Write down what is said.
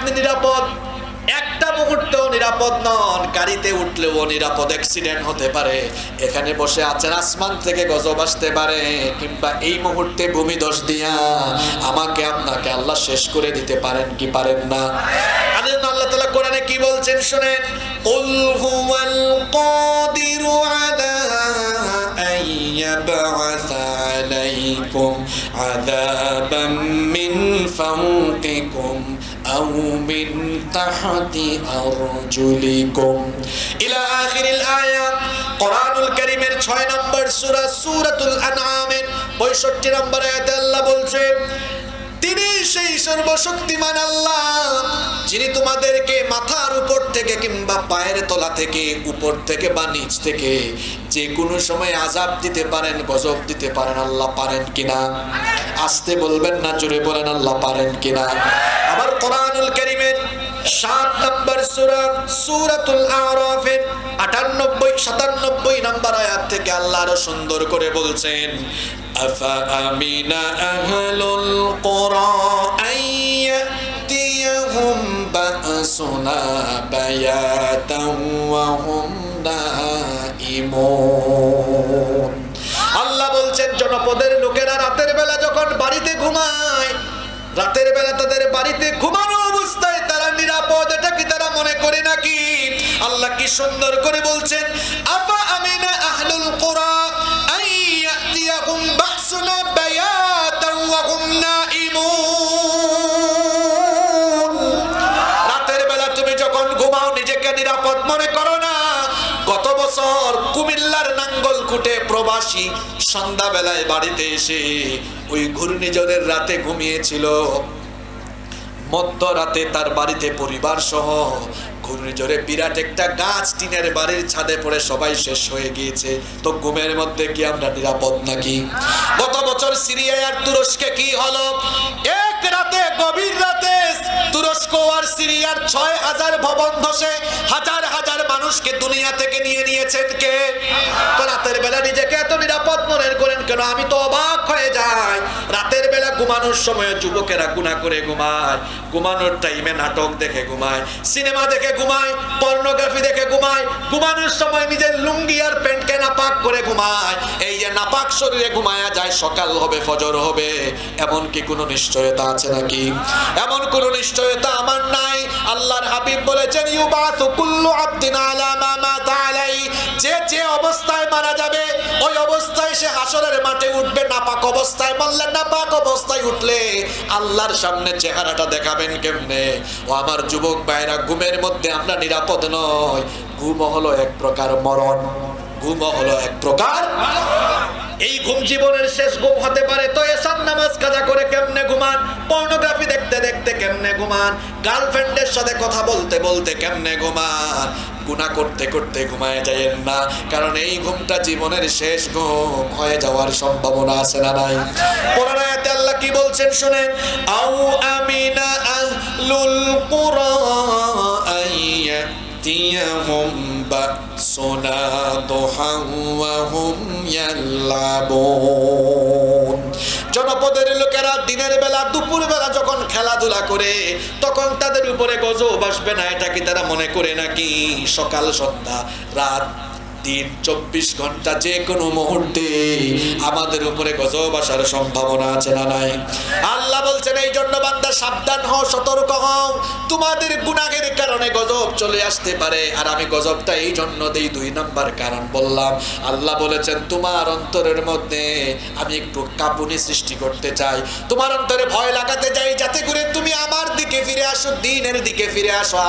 আপনি নিরাপদ। একটা মুহূর্তেও নিরাপদ নন। গাড়িতে উঠলেও নিরাপদ অ্যাক্সিডেন্ট হতে পারে। এখানে বসে আছেন আসমান থেকে গজব আসতে পারে। কিংবা এই মুহূর্তে ভূমি দোষ দিয়া আমাকে, আপনাকে আল্লাহ শেষ করে দিতে পারেন কি পারেন না? আল্লাহ তাআলা কোরআনে কি বলছেন শুনেন? কাদিরু আলা আন ইয়াবআসা আলাইকুম আযাবাম মিন ফাওকিকুম আও মিন তাহতি আরজুলিকুম ইলা আখিরিল আয়াত কোরআনুল কারীমের 6 নম্বর সূরা সূরাতুল আনআমের 65 নম্বর আয়াতে আল্লাহ বলছেন তিনি সেই সর্বশক্তিমান আল্লাহ, যিনি তোমাদেরকে মাথার উপর থেকে কিংবা পায়ের তলা থেকে, উপর থেকে বা নিচ থেকে যে কোনো সময় আজাব দিতে পারেন, গজব দিতে পারেন, আল্লাহ পারেন কিনা? আসতে বলবেন না, জোরে বলেন, আল্লাহ পারেন কিনা? আবার কোরআনুল কারীমের সাত নম্বর সূরা, সূরাতুল আরাফের আটানব্বই, সাতানব্বই নম্বর আয়াত থেকে আল্লাহ আরও সুন্দর করে বলছেন, আফা আমিনা আহলুল কুরা আইয়াতিয়াহুম বাসুনা বায়াতাও ওয়া হুম নাইমুন আল্লাহ বলছেন, জনপদের লোকেরা রাতের বেলা যখন বাড়িতে ঘুমায় রাতের বেলা তাদের বাড়িতে ঘুমানো অবস্থায় তারা নিরাপদ, এটা কি তারা মনে করে নাকি? আল্লাহ কি সুন্দর করে বলছেন, আফা আমিনা আহলুল কুরা আইয়াতিয়াহুম বাসুনা বায়াতাও ওয়া হুম নাইমুন রাতের বেলা তুমি যখন ঘুমাও, নিজেকে নিরাপদ মনে করো না। গত বছর কুমিল্লার নাঙ্গল কুটে প্রবাসী সন্ধ্যাবেলায় বাড়িতে এসে ওই ঘূর্ণিঝড়ের রাতে ঘুমিয়েছিল। মধ্যরাতে তার বাড়িতে পরিবার সহ ঘূর্ণিঝড়ে বিরাট একটা গাছ টিনের বাড়ির ছাদে পড়ে সবাই শেষ হয়ে গিয়েছে। তো ঘুমের মধ্যে কি আমরা নিরাপদ নাকি? গত বছর সিরিয়ায় আর তুরস্কে কি হলো? এক রাতে, গভীর রাতে তুরস্ক আর সিরিয়ার ছয় হাজার ভবন ধসে হাজার হাজার মানুষকে দুনিয়া থেকে নিয়ে নিয়েছেন কে? রাতের বেলা নিজেকে এত নিরাপদ মনে করেন কেন? আমি তো অবাক হয়ে যাই। ঘুমানোর সময় যুবকেরা গুণা করে ঘুমায়, ঘুমানোর টাইমে নাটক দেখে ঘুমায় সিনেমা দেখে ঘুমায় পর্নোগ্রাফি দেখে ঘুমায়, ঘুমানোর সময় নিজের লুঙ্গি আর প্যান্টকে নাপাক করে ঘুমায়। এই যে নাপাক শরীরে ঘুমায়া যায়, সকাল হবে, ফজর হবে, এমন কি কোনো নিশ্চয়তা আছে নাকি? এমন কোনো নিশ্চয়তা আমার নাই। আল্লাহর হাবিব বলেছেন, ইউবাসু কুল্লু আবদিন আলা মা মাতা আলাই যে যে অবস্থায় মারা যাবে ওই অবস্থায় সে হাসরের মাঠে উঠবে, নাপাক অবস্থায়, মরলে নাপাক অবস্থায় উঠলে আল্লাহর সামনে চেহারাটা দেখাবেন কেমনে? ও আমার যুবক ভাইরা, ঘুমের মধ্যে আমরা নিরাপদ নয় ঘুম হলো এক প্রকার মরণ, ঘুম হলো এক প্রকার এই ঘুম জীবনের শেষ ঘুম হতে পারে, তো এসান নামাজ কাজা করে কেমনে ঘুমান? পর্নোগ্রাফি দেখতে দেখতে কেমনে ঘুমান? গার্লফ্রেন্ডের সাথে কথা বলতে বলতে কেমনে ঘুমান? গুণা করতে করতে ঘুমায় যায় না। কারণ এই ঘুমটা জীবনের শেষ ঘুম হয়ে যাওয়ার সম্ভাবনা আছে না নাই? পুরানায়াতে আল্লাহ কি বলছেন শুনেন, আউ আমিনা আহলুল কুরা আইয়াতিয়াহুম বাসুনা দুহাও হুম ইয়াল্লাবুন। লোকেরা দিনের বেলা, দুপুর বেলা যখন খেলাধুলা করে, তখন তাদের উপরে গজব আসবে না, এটা কি তারা মনে করে নাকি? সকাল, সন্ধ্যা, রাত দিন, চব্বিশ ঘণ্টা যে কোনো মুহূর্তে আমাদের উপরে গজব আসার সম্ভাবনা আছে না নাই? আল্লাহ বলছেন, এই জন্য বান্দা সাবধান হও, সতর্ক হও। তোমাদের গুনাহের কারণে গজব চলে আসতে পারে। আর আমি গজবটা এই জন্য দেই দুই নাম্বার কারণ বললাম। আল্লাহ বলেছেন, তোমার অন্তরের মধ্যে আমি একটু কাপুনি সৃষ্টি করতে চাই। তোমার অন্তরে ভয় লাগাতে চাই, যাতে করে তুমি আমার দিকে ফিরে আসো, দিনের দিকে ফিরে আসো।